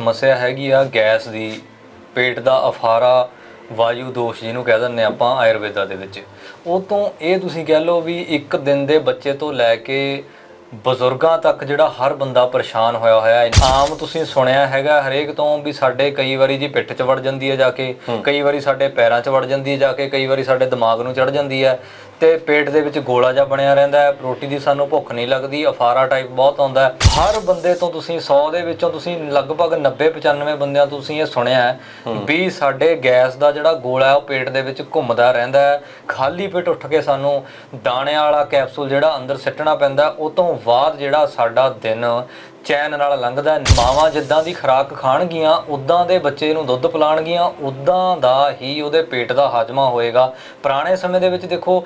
ਸਮੱਸਿਆ ਹੈਗੀ ਆ ਗੈਸ ਦੀ, ਪੇਟ ਦਾ ਅਫਾਰਾ, ਵਾਯੂ ਦੋਸ਼ ਜਿਹਨੂੰ ਕਹਿ ਦਿੰਦੇ ਆਪਾਂ ਆਯੁਰਵੇਦਾ ਦੇ ਵਿੱਚ। ਉਹ ਤੋਂ ਇਹ ਤੁਸੀਂ ਕਹਿ ਲਓ ਵੀ ਇੱਕ ਦਿਨ ਦੇ ਬੱਚੇ ਤੋਂ ਲੈ ਕੇ ਬਜ਼ੁਰਗਾਂ ਤੱਕ ਜਿਹੜਾ ਹਰ ਬੰਦਾ ਪਰੇਸ਼ਾਨ ਹੋਇਆ ਹੋਇਆ ਹੈ। ਆਮ ਤੁਸੀਂ ਸੁਣਿਆ ਹੈਗਾ ਹਰੇਕ ਤੋਂ ਵੀ ਸਾਡੇ ਕਈ ਵਾਰੀ ਜੀ ਪਿੱਠ 'ਚ ਵੜ ਜਾਂਦੀ ਹੈ ਜਾ ਕੇ ਕਈ ਵਾਰੀ ਸਾਡੇ ਪੈਰਾਂ 'ਚ ਵੜ ਜਾਂਦੀ ਹੈ ਜਾ ਕੇ ਕਈ ਵਾਰੀ ਸਾਡੇ ਦਿਮਾਗ ਨੂੰ ਚੜ ਜਾਂਦੀ ਹੈ ਤੇ ਪੇਟ ਦੇ ਵਿੱਚ ਗੋਲਾ ਜਿਹਾ ਬਣਿਆ ਰਹਿੰਦਾ ਹੈ। ਰੋਟੀ ਦੀ ਸਾਨੂੰ ਭੁੱਖ ਨਹੀਂ ਲੱਗਦੀ ਅਫਾਰਾ ਟਾਈਪ ਬਹੁਤ ਆਉਂਦਾ ਹੈ। ਹਰ ਬੰਦੇ ਤੋਂ ਤੁਸੀਂ 100 ਦੇ ਵਿੱਚੋਂ ਤੁਸੀਂ ਲਗਭਗ 90 95 ਬੰਦਿਆਂ ਤੋਂ ਤੁਸੀਂ ਇਹ ਸੁਣਿਆ ਹੈ ਵੀ ਸਾਡੇ ਗੈਸ ਦਾ ਜਿਹੜਾ ਗੋਲਾ ਹੈ ਉਹ ਪੇਟ ਦੇ ਵਿੱਚ ਘੁੰਮਦਾ ਰਹਿੰਦਾ ਹੈ। ਖਾਲੀ ਪੇਟ ਉੱਠ ਕੇ ਸਾਨੂੰ ਦਾਣਿਆਂ ਵਾਲਾ ਕੈਪਸੂਲ ਜਿਹੜਾ ਅੰਦਰ ਸਿੱਟਣਾ ਪੈਂਦਾ ਉਹ ਤੋਂ ਬਾਅਦ ਜਿਹੜਾ ਸਾਡਾ ਦਿਨ ਚੈਨ ਨਾਲ ਲੰਘਦਾ ਮਾਵਾਂ ਜਿੱਦਾਂ ਦੀ ਖੁਰਾਕ ਖਾਣਗੀਆਂ, ਉਦਾਂ ਦੇ ਬੱਚੇ ਨੂੰ ਦੁੱਧ ਪਿਲਾਣਗੀਆਂ, ਉਦਾਂ ਦਾ ਹੀ ਉਹਦੇ ਪੇਟ ਦਾ ਹਾਜ਼ਮਾ ਹੋਏਗਾ। ਪੁਰਾਣੇ ਸਮੇਂ ਦੇ ਵਿੱਚ ਦੇਖੋ,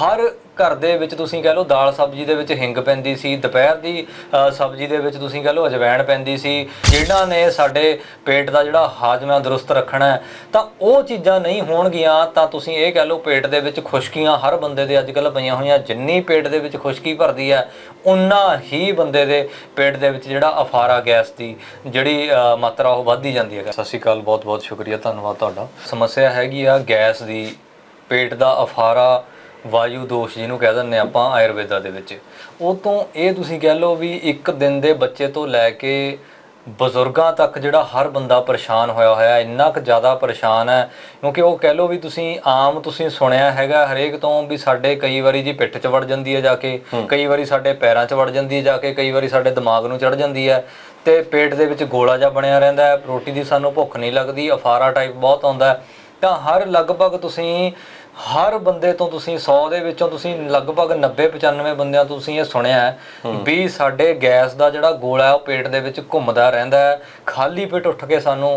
ਹਰ ਘਰ ਦੇ ਵਿੱਚ ਤੁਸੀਂ ਕਹਿ ਲਓ ਦਾਲ ਸਬਜ਼ੀ ਦੇ ਵਿੱਚ ਹਿੰਗ ਪੈਂਦੀ ਸੀ ਦੁਪਹਿਰ ਦੀ ਸਬਜ਼ੀ ਦੇ ਵਿੱਚ ਤੁਸੀਂ ਕਹਿ ਲਓ ਅਜਵਾਇਣ ਪੈਂਦੀ ਸੀ ਜਿਹੜਾ ਨੇ ਸਾਡੇ ਪੇਟ ਦਾ ਜਿਹੜਾ ਹਾਜ਼ਮਾ ਦਰੁਸਤ ਰੱਖਣਾ ਤਾਂ ਉਹ ਚੀਜ਼ਾਂ ਨਹੀਂ ਹੋਣਗੀਆਂ ਤਾਂ ਤੁਸੀਂ ਇਹ ਕਹਿ ਲਓ ਪੇਟ ਦੇ ਵਿੱਚ ਖੁਸ਼ਕੀਆਂ ਹਰ ਬੰਦੇ ਦੇ ਅੱਜ ਕੱਲ੍ਹ ਪਈਆਂ ਹੋਈਆਂ ਜਿੰਨੀ ਪੇਟ ਦੇ ਵਿੱਚ ਖੁਸ਼ਕੀ ਭਰਦੀ ਹੈ ਉਨਾ ਹੀ ਬੰਦੇ ਦੇ ਪੇਟ ਦੇ ਵਿੱਚ ਜਿਹੜਾ ਅਫਾਰਾ ਗੈਸ ਦੀ ਜਿਹੜੀ ਮਾਤਰਾ ਉਹ ਵੱਧਦੀ ਜਾਂਦੀ ਹੈ। ਸਤਿ ਸ਼੍ਰੀ ਅਕਾਲ ਬਹੁਤ ਬਹੁਤ ਸ਼ੁਕਰੀਆ ਧੰਨਵਾਦ ਤੁਹਾਡਾ। ਸਮੱਸਿਆ ਹੈਗੀ ਆ ਗੈਸ ਦੀ ਪੇਟ ਦਾ ਅਫਾਰਾ ਵਾਯੂ ਦੋਸ਼ ਜਿਹਨੂੰ ਕਹਿ ਦਿੰਦੇ ਆਪਾਂ ਆਯੁਰਵੇਦਾ ਦੇ ਵਿੱਚ। ਉਹ ਤੋਂ ਇਹ ਤੁਸੀਂ ਕਹਿ ਲਓ ਵੀ ਇੱਕ ਦਿਨ ਦੇ ਬੱਚੇ ਤੋਂ ਲੈ ਕੇ ਬਜ਼ੁਰਗਾਂ ਤੱਕ ਜਿਹੜਾ ਹਰ ਬੰਦਾ ਪਰੇਸ਼ਾਨ ਹੋਇਆ ਹੋਇਆ ਇੰਨਾ ਕੁ ਜ਼ਿਆਦਾ ਪਰੇਸ਼ਾਨ ਹੈ ਕਿਉਂਕਿ ਉਹ ਕਹਿ ਲਓ ਵੀ ਤੁਸੀਂ ਆਮ ਤੁਸੀਂ ਸੁਣਿਆ ਹੈਗਾ ਹਰੇਕ ਤੋਂ ਵੀ ਸਾਡੇ ਕਈ ਵਾਰੀ ਜੀ ਪਿੱਠ 'ਚ ਵੜ ਜਾਂਦੀ ਹੈ ਜਾ ਕੇ ਕਈ ਵਾਰੀ ਸਾਡੇ ਪੈਰਾਂ 'ਚ ਵੜ ਜਾਂਦੀ ਹੈ ਜਾ ਕੇ ਕਈ ਵਾਰੀ ਸਾਡੇ ਦਿਮਾਗ ਨੂੰ ਚੜ ਜਾਂਦੀ ਹੈ ਤੇ ਪੇਟ ਦੇ ਵਿੱਚ ਗੋਲਾ ਜਿਹਾ ਬਣਿਆ ਰਹਿੰਦਾ ਹੈ ਰੋਟੀ ਦੀ ਸਾਨੂੰ ਭੁੱਖ ਨਹੀਂ ਲੱਗਦੀ ਅਫਾਰਾ ਟਾਈਪ ਬਹੁਤ ਆਉਂਦਾ ਤਾਂ ਹਰ ਲਗਭਗ ਤੁਸੀਂ ਹਰ ਬੰਦੇ ਤੋਂ ਤੁਸੀਂ 100 ਦੇ ਵਿੱਚੋਂ ਤੁਸੀਂ ਲਗਭਗ 90 95 ਬੰਦਿਆਂ ਤੋਂ ਤੁਸੀਂ ਇਹ ਸੁਣਿਆ ਹੈ ਵੀ ਸਾਡੇ ਗੈਸ ਦਾ ਜਿਹੜਾ ਗੋਲਾ ਹੈ ਉਹ ਪੇਟ ਦੇ ਵਿੱਚ ਘੁੰਮਦਾ ਰਹਿੰਦਾ ਹੈ। ਖਾਲੀ ਪੇਟ ਉੱਠ ਕੇ ਸਾਨੂੰ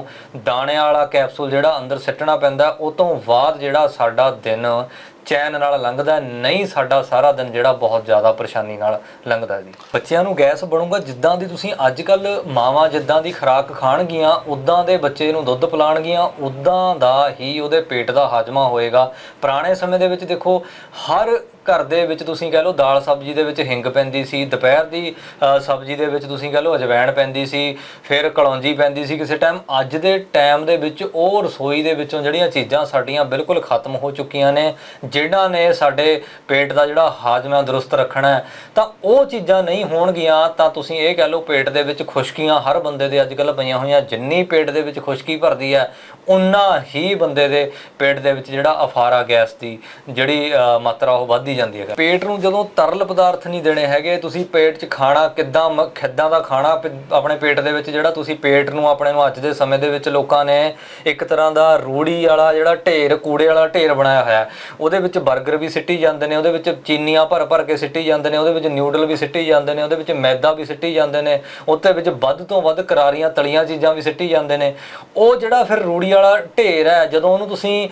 ਦਾਣਿਆਂ ਵਾਲਾ ਕੈਪਸੂਲ ਜਿਹੜਾ ਅੰਦਰ ਸਿੱਟਣਾ ਪੈਂਦਾ ਉਹ ਤੋਂ ਬਾਅਦ ਜਿਹੜਾ ਸਾਡਾ ਦਿਨ ਚੈਨ ਨਾਲ ਲੰਘਦਾ ਨਹੀਂ, ਸਾਡਾ ਸਾਰਾ ਦਿਨ ਜਿਹੜਾ ਬਹੁਤ ਜ਼ਿਆਦਾ ਪਰੇਸ਼ਾਨੀ ਨਾਲ ਲੰਘਦਾ ਜੀ। ਬੱਚਿਆਂ ਨੂੰ ਗੈਸ ਬਣੂਗਾ, ਜਿੱਦਾਂ ਦੀ ਤੁਸੀਂ ਅੱਜ ਕੱਲ ਮਾਵਾਂ ਜਿੱਦਾਂ ਦੀ ਖੁਰਾਕ ਖਾਣਗੀਆਂ, ਉਦਾਂ ਦੇ ਬੱਚੇ ਨੂੰ ਦੁੱਧ ਪਿਲਾਣਗੀਆਂ, ਉਦਾਂ ਦਾ ਹੀ ਉਹਦੇ ਪੇਟ ਦਾ ਹਾਜ਼ਮਾ ਹੋਏਗਾ। ਪੁਰਾਣੇ ਸਮੇਂ ਦੇ ਵਿੱਚ ਦੇਖੋ, ਹਰ ਘਰ ਦੇ ਵਿੱਚ ਤੁਸੀਂ ਕਹਿ ਲਓ ਦਾਲ ਸਬਜ਼ੀ ਦੇ ਵਿੱਚ ਹਿੰਗ ਪੈਂਦੀ ਸੀ, ਦੁਪਹਿਰ ਦੀ ਸਬਜ਼ੀ ਦੇ ਵਿੱਚ ਤੁਸੀਂ ਕਹਿ ਲਓ ਅਜਵਾਇਣ ਪੈਂਦੀ ਸੀ, ਫਿਰ ਕਲੌਂਜੀ ਪੈਂਦੀ ਸੀ ਕਿਸੇ ਟਾਈਮ ਅੱਜ ਦੇ ਟਾਈਮ ਦੇ ਵਿੱਚ ਉਹ ਰਸੋਈ ਦੇ ਵਿੱਚੋਂ ਜਿਹੜੀਆਂ ਚੀਜ਼ਾਂ ਸਾਡੀਆਂ ਬਿਲਕੁਲ ਖਤਮ ਹੋ ਚੁੱਕੀਆਂ ਨੇ, ਜਿਨ੍ਹਾਂ ਨੇ ਸਾਡੇ ਪੇਟ ਦਾ ਜਿਹੜਾ ਹਾਜ਼ਮਾ ਦਰੁਸਤ ਰੱਖਣਾ ਤਾਂ ਉਹ ਚੀਜ਼ਾਂ ਨਹੀਂ ਹੋਣਗੀਆਂ, ਤਾਂ ਤੁਸੀਂ ਇਹ ਕਹਿ ਲਓ ਪੇਟ ਦੇ ਵਿੱਚ ਖੁਸ਼ਕੀਆਂ ਹਰ ਬੰਦੇ ਦੇ ਅੱਜ ਕੱਲ੍ਹ ਪਈਆਂ ਹੋਈਆਂ, ਜਿੰਨੀ ਪੇਟ ਦੇ ਵਿੱਚ ਖੁਸ਼ਕੀ ਭਰਦੀ ਹੈ, ਉਨਾ ਹੀ ਬੰਦੇ ਦੇ ਪੇਟ ਦੇ ਵਿੱਚ ਜਿਹੜਾ ਅਫਾਰਾ ਗੈਸ ਦੀ ਜਿਹੜੀ ਮਾਤਰਾ ਉਹ ਵੱਧਦੀ ਜਾਂਦੀ ਹੈ ਪੇਟ ਨੂੰ ਜਦੋਂ ਤਰਲ ਪਦਾਰਥ ਨਹੀਂ ਦੇਣੇ ਹੈਗੇ, ਤੁਸੀਂ ਪੇਟ 'ਚ ਖਾਣਾ ਕਿੱਦਾਂ ਖਿੱਦਾਂ ਦਾ ਖਾਣਾ ਆਪਣੇ ਪੇਟ ਦੇ ਵਿੱਚ ਜਿਹੜਾ ਤੁਸੀਂ ਪੇਟ ਨੂੰ ਆਪਣੇ ਨੂੰ ਅੱਜ ਦੇ ਸਮੇਂ ਦੇ ਵਿੱਚ ਲੋਕਾਂ ਨੇ ਇੱਕ ਤਰ੍ਹਾਂ ਦਾ ਰੂੜੀ ਵਾਲਾ ਜਿਹੜਾ ਢੇਰ, ਕੂੜੇ ਵਾਲਾ ਢੇਰ ਬਣਾਇਆ ਹੋਇਆ ਉਹਦੇ ਵਿੱਚ 버ਗਰ ਵੀ ਸਿੱਟੀ ਜਾਂਦੇ ਨੇ, ਉਹਦੇ ਵਿੱਚ ਚੀਨੀਆਂ ਭਰ ਭਰ ਕੇ ਸਿੱਟੀ ਜਾਂਦੇ ਨੇ, ਉਹਦੇ ਵਿੱਚ ਨਿਊਡਲ ਵੀ ਸਿੱਟੀ ਜਾਂਦੇ ਨੇ, ਉਹਦੇ ਵਿੱਚ ਮੈਦਾ ਵੀ ਸਿੱਟੀ ਜਾਂਦੇ ਨੇ ਉੱਤੇ ਵਿੱਚ ਵੱਧ ਤੋਂ ਵੱਧ ਕਰਾਰੀਆਂ ਤਲੀਆਂ ਚੀਜ਼ਾਂ ਵੀ ਸਿੱਟੀ ਜਾਂਦੇ ਨੇ। ਉਹ ਜਿਹੜਾ ਫਿਰ ਰੂੜੀ ਵਾਲਾ ਢੇਰ ਹੈ, ਜਦੋਂ ਉਹਨੂੰ ਤੁਸੀਂ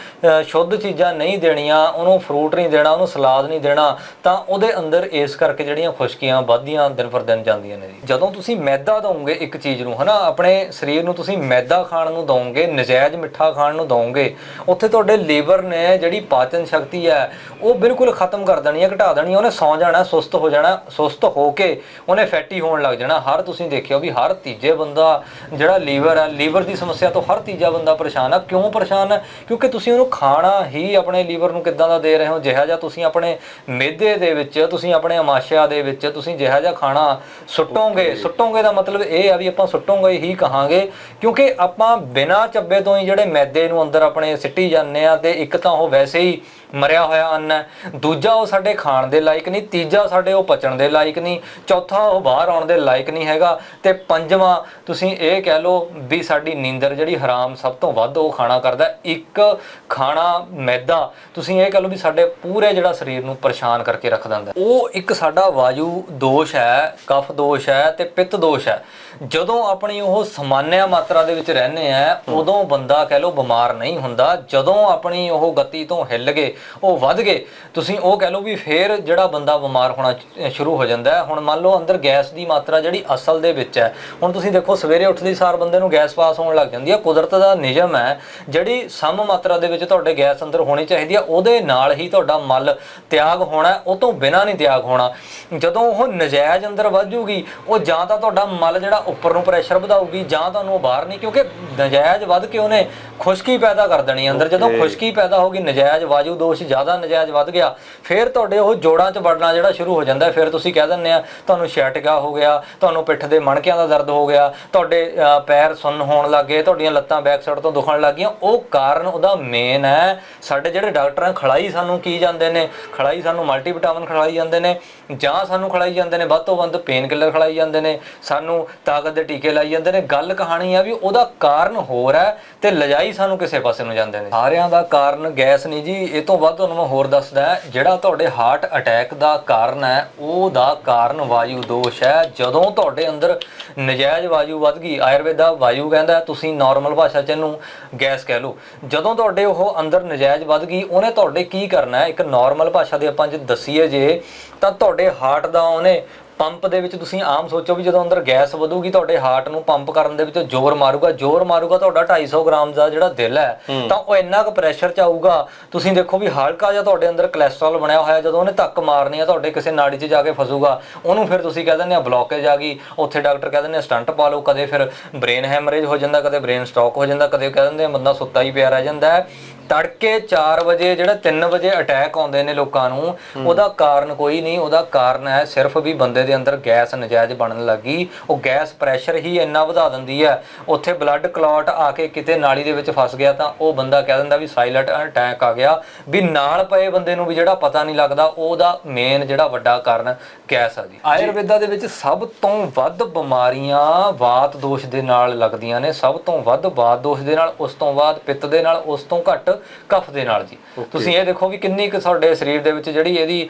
ਸ਼ੁੱਧ ਚੀਜ਼ਾਂ ਨਹੀਂ ਦੇਣੀਆਂ, ਉਹਨੂੰ ਫਰੂਟ ਨਹੀਂ ਦੇਣਾ, ਉਹਨੂੰ ਸਲਾਦ ਨਹੀਂ ਦੇਣਾ, ਤਾਂ ਉਹਦੇ ਅੰਦਰ ਇਸ ਕਰਕੇ ਜਿਹੜੀਆਂ ਖੁਸ਼ਕੀਆਂ ਵੱਧਦੀਆਂ ਦਿਨ ਪਰ ਦਿਨ ਜਾਂਦੀਆਂ ਨੇ ਜੀ। ਜਦੋਂ ਤੁਸੀਂ ਮੈਦਾ ਦਵੋਗੇ ਇੱਕ ਚੀਜ਼ ਨੂੰ, ਹਨਾ, ਆਪਣੇ ਸਰੀਰ ਨੂੰ ਤੁਸੀਂ ਮੈਦਾ ਖਾਣ ਨੂੰ ਦਵੋਗੇ, ਨਜਾਇਜ਼ ਮਿੱਠਾ ਖਾਣ ਨੂੰ ਦਵੋਗੇ, ਉੱਥੇ ਤੁਹਾਡੇ ਲੀਵਰ ਨੇ ਜਿਹੜੀ ਪਾਚਨ ਸ਼ਕਤੀ ਹੈ, ਉਹ ਬਿਲਕੁਲ ਖਤਮ ਕਰ ਦੇਣੀ ਹੈ, ਘਟਾ ਦੇਣੀ ਹੈ, ਉਹਨੇ ਸੌ ਜਾਣਾ, ਸੁਸਤ ਹੋ ਜਾਣਾ, ਸੁਸਤ ਹੋ ਕੇ ਉਹਨੇ ਫੈਟੀ ਹੋਣ ਲੱਗ ਜਾਣਾ। ਹਰ ਤੁਸੀਂ ਦੇਖਿਓ ਵੀ ਹਰ ਤੀਜੇ ਬੰਦਾ ਜਿਹੜਾ ਲੀਵਰ ਹੈ, ਲੀਵਰ ਦੀ ਸਮੱਸਿਆ ਤੋਂ ਹਰ ਤੀਜਾ ਬੰਦਾ ਪਰੇਸ਼ਾਨ ਆ। ਕਿਉਂ ਪਰੇਸ਼ਾਨ? ਹੈ ਕਿਉਂਕਿ ਤੁਸੀਂ ਉਹਨੂੰ ਖਾਣਾ ਹੀ ਆਪਣੇ ਲੀਵਰ ਨੂੰ ਕਿੱਦਾਂ ਦਾ ਦੇ ਰਹੇ ਹੋ? ਜਿਹਾ ਜਿਹਾ ਤੁਸੀਂ ਆਪਣੇ ਮਿਹਦੇ ਦੇ ਵਿੱਚ ਤੁਸੀਂ ਆਪਣੇ ਅਮਾਸ਼ਿਆ ਦੇ ਵਿੱਚ ਤੁਸੀਂ ਜਿਹਾ ਜਿਹਾ ਖਾਣਾ ਸੁੱਟੋਗੇ। ਸੁੱਟੋਗੇ ਦਾ ਮਤਲਬ ਇਹ ਆ ਵੀ ਆਪਾਂ ਸੁੱਟੋਗੇ ਹੀ ਕਹਾਂਗੇ ਕਿਉਂਕਿ ਆਪਾਂ ਬਿਨਾਂ ਚੱਬੇ ਤੋਂ ਹੀ ਜਿਹੜੇ ਮੈਦੇ ਨੂੰ ਅੰਦਰ ਆਪਣੇ ਸਿੱਟੀ ਜਾਂਦੇ ਆ ਤੇ ਇੱਕ ਤਾਂ ਉਹ ਵੈਸੇ ਹੀ ਮਰਿਆ ਹੋਇਆ ਅੰਨ। ਹੈ ਦੂਜਾ ਉਹ ਸਾਡੇ ਖਾਣ ਦੇ ਲਾਇਕ ਨਹੀਂ ਤੀਜਾ ਸਾਡੇ ਉਹ ਪਚਣ ਦੇ ਲਾਇਕ ਨਹੀਂ ਚੌਥਾ ਉਹ ਬਾਹਰ ਆਉਣ ਦੇ ਲਾਇਕ ਨਹੀਂ ਹੈਗਾ। ਤੇ ਪੰਜਵਾਂ ਤੁਸੀਂ ਇਹ ਕਹਿ ਲਓ ਵੀ ਸਾਡੀ ਨੀਂਦਰ ਜਿਹੜੀ ਹਰਾਮ ਸਭ ਤੋਂ ਵੱਧ ਉਹ ਖਾਣਾ ਕਰਦਾ। ਇੱਕ ਖਾਣਾ ਮੈਦਾ ਤੁਸੀਂ ਇਹ ਕਹਿ ਲਓ ਵੀ ਸਾਡੇ ਪੂਰੇ ਜਿਹੜਾ ਸਰੀਰ ਨੂੰ ਪਰੇਸ਼ਾਨ ਕਰਕੇ ਰੱਖ ਦਿੰਦਾ। ਉਹ ਇੱਕ ਸਾਡਾ ਵਾਯੂ ਦੋਸ਼ ਹੈ ਕਫ ਦੋਸ਼ ਹੈ ਤੇ ਪਿੱਤ ਦੋਸ਼ ਹੈ। ਜਦੋਂ ਆਪਣੀ ਉਹ ਸਮਾਨਿਆ ਮਾਤਰਾ ਦੇ ਵਿੱਚ ਰਹਿੰਦੇ ਆ ਉਦੋਂ ਬੰਦਾ ਕਹਿ ਲਓ ਬਿਮਾਰ ਨਹੀਂ ਹੁੰਦਾ। ਜਦੋਂ ਆਪਣੀ ਉਹ ਗਤੀ ਤੋਂ ਹਿੱਲ ਗਏ ਉਹ ਵੱਧ ਗਏ। ਤੁਸੀਂ ਉਹ ਕਹਿ ਲਓ ਵੀ ਫੇਰ ਜਿਹੜਾ ਬੰਦਾ ਬਿਮਾਰ ਹੋਣਾ ਸ਼ੁਰੂ ਹੋ ਜਾਂਦਾ ਹੈ। ਹੁਣ ਮੰਨ ਲਓ ਅੰਦਰ ਗੈਸ ਦੀ ਮਾਤਰਾ ਜਿਹੜੀ ਅਸਲ ਦੇ ਵਿੱਚ ਹੈ ਹੁਣ ਤੁਸੀਂ ਦੇਖੋ ਸਵੇਰੇ ਉੱਠਦੇ ਸਾਰ ਬੰਦੇ ਨੂੰ ਗੈਸ ਪਾਸ ਹੋਣ ਲੱਗ ਜਾਂਦੀ ਹੈ। ਕੁਦਰਤ ਦਾ ਨਿਯਮ ਹੈ ਜਿਹੜੀ ਸਮ ਮਾਤਰਾ ਦੇ ਵਿੱਚ ਤੁਹਾਡੇ ਗੈਸ ਅੰਦਰ ਹੋਣੀ ਚਾਹੀਦੀ ਹੈ ਉਹਦੇ ਨਾਲ ਹੀ ਤੁਹਾਡਾ ਮਲ ਤਿਆਗ ਹੋਣਾ ਉਹ ਤੋਂ ਬਿਨਾਂ ਨਹੀਂ ਤਿਆਗ ਹੋਣਾ। ਜਦੋਂ ਉਹ ਨਜਾਇਜ਼ ਅੰਦਰ ਵੱਧ ਜੂਗੀ ਉਹ ਜਾਂ ਤਾਂ ਤੁਹਾਡਾ ਮਲ ਜਿਹੜਾ ਉੱਪਰ ਨੂੰ ਪ੍ਰੈਸ਼ਰ ਵਧਾਊਗੀ ਜਾਂ ਤੁਹਾਨੂੰ ਉਹ ਬਾਹਰ ਨਹੀਂ ਕਿਉਂਕਿ ਨਜਾਇਜ਼ ਵੱਧ ਕੇ ਉਹਨੇ ਖੁਸ਼ਕੀ ਪੈਦਾ ਕਰ ਦੇਣੀ ਅੰਦਰ। ਜਦੋਂ ਖੁਸ਼ਕੀ ਪੈਦਾ ਹੋਗੀ ਨਜਾਇਜ਼ ਵਾਯੂ ਦੋਸ਼ ਜ਼ਿਆਦਾ ਨਜਾਇਜ਼ ਵੱਧ ਗਿਆ। ਫਿਰ ਤੁਹਾਡੇ ਉਹ ਜੋੜਾਂ 'ਚ ਵੜਨਾ ਜਿਹੜਾ ਸ਼ੁਰੂ ਹੋ ਜਾਂਦਾ ਫਿਰ ਤੁਸੀਂ ਕਹਿ ਦਿੰਦੇ ਆ, ਤੁਹਾਨੂੰ ਸ਼ੈਟਿਕਾ ਹੋ ਗਿਆ, ਤੁਹਾਨੂੰ ਪਿੱਠ ਦੇ ਮਣਕਿਆਂ ਦਾ ਦਰਦ ਹੋ ਗਿਆ, ਤੁਹਾਡੇ ਪੈਰ ਸੁੰਨ ਹੋਣ ਲੱਗੇ ਤੁਹਾਡੀਆਂ ਲੱਤਾਂ ਬੈਕ ਸਾਈਡ ਤੋਂ ਦੁਖਣ ਲੱਗੀਆਂ ਉਹ ਕਾਰਨ ਉਹਦਾ ਮੇਨ ਹੈ। ਸਾਡੇ ਜਿਹੜੇ ਡਾਕਟਰ ਆ, ਖਲਾਈ ਸਾਨੂੰ ਕੀ ਜਾਂਦੇ ਨੇ? ਖੜਾਈ ਸਾਨੂੰ ਮਲਟੀਵਿਟਾਮਿਨ ਖਲਾਈ ਜਾਂਦੇ ਨੇ, ਜਾਂ ਸਾਨੂੰ ਖਲਾਈ ਜਾਂਦੇ ਨੇ, ਵੱਧ ਤੋਂ ਵੱਧ ਪੇਨ ਕਿਲਰ ਖਲਾਈ ਜਾਂਦੇ ਨੇ, ਸਾਨੂੰ ਤਾਕਤ ਦੇ ਟੀਕੇ ਲਾਈ ਜਾਂਦੇ ਨੇ। ਗੱਲ ਕਹਾਣੀ ਆ ਵੀ ਉਹਦਾ ਕਾਰਨ ਹੋਰ ਹੈ ਤੇ ਲਜਾਈ ਸਾਨੂੰ ਕਿਸੇ ਪਾਸੇ ਨੂੰ ਜਾਂਦੇ ਨੇ। ਸਾਰਿਆਂ ਦਾ ਕਾਰਨ ਗੈਸ ਨਹੀਂ ਜੀ, ਇਹ ਤੋਂ ਵੱਧ ਤੁਹਾਨੂੰ ਮੈਂ ਹੋਰ ਦੱਸਦਾ ਜਿਹੜਾ ਤੁਹਾਡੇ ਹਾਰਟ ਅਟੈਕ ਦਾ ਕਾਰਨ ਹੈ ਉਹਦਾ ਕਾਰਨ ਵਾਯੂ ਦੋਸ਼ ਹੈ। ਜਦੋਂ ਤੁਹਾਡੇ ਅੰਦਰ ਨਜਾਇਜ਼ ਵਾਯੂ ਵੱਧ ਗਈ, ਆਯੁਰਵੇਦਾ ਵਾਯੂ ਕਹਿੰਦਾ ਤੁਸੀਂ ਨਾਰਮਲ ਭਾਸ਼ਾ ਚ ਇਹਨੂੰ ਗੈਸ ਕਹਿ ਲਓ। ਜਦੋਂ ਤੁਹਾਡੇ ਉਹ ਅੰਦਰ ਨਜਾਇਜ਼ ਵੱਧ ਗਈ, ਉਹਨੇ ਤੁਹਾਡੇ ਕੀ ਕਰਨਾ ਹੈ? ਇੱਕ ਨਾਰਮਲ ਭਾਸ਼ਾ ਦੇ ਆਪਾਂ ਜੇ ਦਸੀਏ ਜੇ, ਤਾਂ ਤੁਹਾਡੇ ਹਾਰਟ ਦਾ ਉਹਨੇ ਪੰਪ ਦੇ ਵਿੱਚ ਤੁਸੀਂ ਆਮ ਸੋਚੋ ਵੀ ਜਦੋਂ ਅੰਦਰ ਗੈਸ ਵਧੂਗੀ ਤੁਹਾਡੇ ਹਾਰਟ ਨੂੰ ਪੰਪ ਕਰਨ ਦੇ ਵਿੱਚ ਜ਼ੋਰ ਮਾਰੂਗਾ ਜ਼ੋਰ ਮਾਰੂਗਾ ਤੁਹਾਡਾ 250 ਗ੍ਰਾਮ ਦਾ ਜਿਹੜਾ ਦਿਲ ਹੈ ਤਾਂ ਉਹ ਇੰਨਾ ਕੁ ਪ੍ਰੈਸ਼ਰ ਚ ਆਊਗਾ ਤੁਸੀਂ ਦੇਖੋ ਵੀ ਹਲਕਾ ਜਿਹਾ ਤੁਹਾਡੇ ਅੰਦਰ ਕੋਲੇਸਟ੍ਰੋਲ ਬਣਿਆ ਹੋਇਆ ਜਦੋਂ ਉਹਨੇ ਧੱਕ ਮਾਰਨੀ ਆ ਤੁਹਾਡੇ ਕਿਸੇ ਨਾੜੀ 'ਚ ਜਾ ਕੇ ਫਸੂਗਾ ਉਹਨੂੰ ਫਿਰ ਤੁਸੀਂ ਕਹਿ ਦਿੰਦੇ ਆ ਬਲੌਕੇਜ ਆ ਗਈ ਉੱਥੇ ਡਾਕਟਰ ਕਹਿ ਦਿੰਦੇ ਆ ਸਟੰਟ ਪਾ ਲਓ ਕਦੇ ਫਿਰ ਬ੍ਰੇਨ ਹੈਮਰੇਜ ਹੋ ਜਾਂਦਾ ਕਦੇ ਬ੍ਰੇਨ ਸਟ੍ਰੋਕ ਹੋ ਜਾਂਦਾ ਕਦੇ ਕਹਿ ਦਿੰਦੇ ਆ ਬੰਦਾ ਸੁੱਤਾ ਹੀ ਪਿਆ ਰਹਿ ਜਾਂਦਾ ਹੈ। ਤੜਕੇ 4 ਵਜੇ ਜਿਹੜਾ 3 ਵਜੇ ਅਟੈਕ ਆਉਂਦੇ ਨੇ ਲੋਕਾਂ ਨੂੰ ਉਹਦਾ ਕਾਰਨ ਕੋਈ ਨਹੀਂ ਉਹਦਾ ਕਾਰਨ ਹੈ ਸਿਰਫ ਵੀ ਬੰਦੇ ਦੇ ਅੰਦਰ ਗੈਸ ਨਜਾਇਜ਼ ਬਣਨ ਲੱਗੀ। ਉਹ ਗੈਸ ਪ੍ਰੈਸ਼ਰ ਹੀ ਇੰਨਾ ਵਧਾ ਦਿੰਦੀ ਹੈ। ਉੱਥੇ ਬਲੱਡ ਕਲੌਟ ਆ ਕੇ ਕਿਤੇ ਨਾਲੀ ਦੇ ਵਿੱਚ ਫਸ ਗਿਆ ਤਾਂ ਉਹ ਬੰਦਾ ਕਹਿ ਦਿੰਦਾ ਵੀ ਸਾਇਲੈਂਟ ਅਟੈਕ ਆ ਗਿਆ। ਵੀ ਨਾਲ ਪਏ ਬੰਦੇ ਨੂੰ ਵੀ ਜਿਹੜਾ ਪਤਾ ਨਹੀਂ ਲੱਗਦਾ ਉਹਦਾ ਮੇਨ ਜਿਹੜਾ ਵੱਡਾ ਕਾਰਨ ਗੈਸ ਆ ਜੀ। ਆਯੁਰਵੇਦਾ ਦੇ ਵਿੱਚ ਸਭ ਤੋਂ ਵੱਧ ਬਿਮਾਰੀਆਂ ਵਾਤ ਦੋਸ਼ ਦੇ ਨਾਲ ਲੱਗਦੀਆਂ ਨੇ। ਸਭ ਤੋਂ ਵੱਧ ਵਾਤ ਦੋਸ਼ ਦੇ ਨਾਲ ਉਸ ਤੋਂ ਬਾਅਦ ਪਿੱਤ ਦੇ ਨਾਲ ਉਸ ਤੋਂ ਘੱਟ ਕਫ ਦੇ ਨਾਲ ਜੀ। ਤੁਸੀਂ ਇਹ ਦੇਖੋ ਵੀ ਕਿੰਨੀ ਕੁ ਸਾਡੇ ਸਰੀਰ ਦੇ ਵਿੱਚ ਜਿਹੜੀ ਇਹਦੀ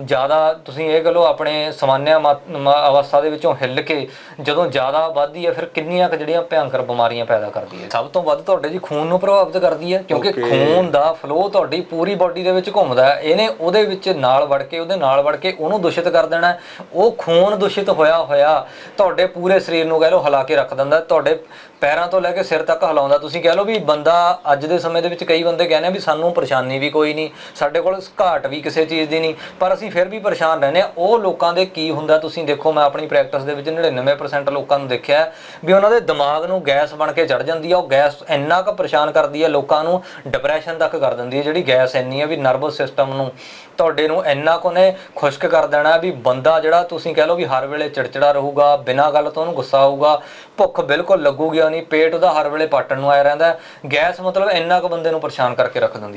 ਜ਼ਿਆਦਾ ਤੁਸੀਂ ਇਹ ਕਹੋ ਆਪਣੇ ਸਮਾਨਿਆ ਅਵਸਥਾ ਦੇ ਵਿੱਚੋਂ ਹਿੱਲ ਕੇ ਜਦੋਂ ਜ਼ਿਆਦਾ ਵੱਧਦੀ ਹੈ ਫਿਰ ਕਿੰਨੀਆਂ ਕੁ ਜਿਹੜੀਆਂ ਭਿਆਨਕ ਬਿਮਾਰੀਆਂ ਪੈਦਾ ਕਰਦੀ ਹੈ। ਸਭ ਤੋਂ ਵੱਧ ਤੁਹਾਡੇ ਜੀ ਖੂਨ ਨੂੰ ਪ੍ਰਭਾਵਿਤ ਕਰਦੀ ਹੈ ਕਿਉਂਕਿ ਖੂਨ ਦਾ ਫਲੋ ਤੁਹਾਡੀ ਪੂਰੀ ਬਾਡੀ ਦੇ ਵਿੱਚ ਘੁੰਮਦਾ ਹੈ। ਇਹਨੇ ਉਹਦੇ ਵਿੱਚ ਨਾਲ ਵੜ ਕੇ ਉਹਦੇ ਨਾਲ ਵੜ ਕੇ ਉਹਨੂੰ ਦੂਸ਼ਿਤ ਕਰ ਦੇਣਾ। ਉਹ ਖੂਨ ਦੂਸ਼ਿਤ ਹੋਇਆ ਹੋਇਆ ਤੁਹਾਡੇ ਪੂਰੇ ਸਰੀਰ ਨੂੰ ਕਹਿ ਲਓ ਹਿਲਾ ਕੇ ਰੱਖ ਦਿੰਦਾ। ਤੁਹਾਡੇ ਪੈਰਾਂ ਤੋਂ ਲੈ ਕੇ ਸਿਰ ਤੱਕ ਹਿਲਾਉਂਦਾ ਤੁਸੀਂ ਕਹਿ ਲਓ ਵੀ ਬੰਦਾ ਅੱਜ ਦੇ ਸਮੇਂ ਦੇ ਵਿੱਚ ਕਈ ਬੰਦੇ ਕਹਿੰਦੇ ਆ ਵੀ ਸਾਨੂੰ ਪਰੇਸ਼ਾਨੀ ਵੀ ਕੋਈ ਨਹੀਂ, ਸਾਡੇ ਕੋਲ ਘਾਟ ਵੀ ਕਿਸੇ ਚੀਜ਼ ਦੀ ਨਹੀਂ, ਪਰ ਅਸੀਂ ਫਿਰ ਵੀ ਪਰੇਸ਼ਾਨ ਰਹਿੰਦੇ ਆ ਉਹ ਲੋਕਾਂ ਦੇ ਕੀ ਹੁੰਦਾ, ਤੁਸੀਂ ਦੇਖੋ, ਮੈਂ ਆਪਣੀ ਪ੍ਰੈਕਟਿਸ ਦੇ ਵਿੱਚ 99% ਲੋਕਾਂ ਨੂੰ ਦੇਖਿਆ ਵੀ ਉਹਨਾਂ ਦੇ ਦਿਮਾਗ ਨੂੰ ਗੈਸ ਬਣ ਕੇ ਚੜ ਜਾਂਦੀ ਆ, ਉਹ ਗੈਸ ਇੰਨਾ ਕੁ ਪਰੇਸ਼ਾਨ ਕਰਦੀ ਹੈ ਲੋਕਾਂ ਨੂੰ ਡਿਪਰੈਸ਼ਨ ਤੱਕ ਕਰ ਦਿੰਦੀ ਹੈ ਜਿਹੜੀ ਗੈਸ ਇੰਨੀ ਆ ਵੀ ਨਰਵਸ ਸਿਸਟਮ ਨੂੰ, ਤੁਹਾਡੇ ਨੂੰ ਇੰਨਾ ਕੁ ਨੇ ਖੁਸ਼ਕ ਕਰ ਦੇਣਾ ਵੀ ਬੰਦਾ ਜਿਹੜਾ ਤੁਸੀਂ ਕਹਿ ਲਓ ਵੀ ਹਰ ਵੇਲੇ ਚਿੜਚਿੜਾ ਰਹੂਗਾ, ਬਿਨਾਂ ਗੱਲ ਤੋਂ ਉਹਨੂੰ ਗੁੱਸਾ ਆਊਗਾ, ਭੁੱਖ ਬਿਲਕੁਲ ਲੱਗੂਗੀ ਨਹੀਂ, ਪੇਟ ਉਹਦਾ ਹਰ ਵੇਲੇ ਪਾਟਣ ਨੂੰ ਆਇਆ ਰਹਿੰਦਾ ਗੈਸ ਮਤਲਬ ਇੰਨਾ ਕੁ ਬੰਦੇ ਨੂੰ ਪਰੇਸ਼ਾਨ ਕਰਕੇ ਰੱਖ ਦਿੰਦੀ ਹੈ।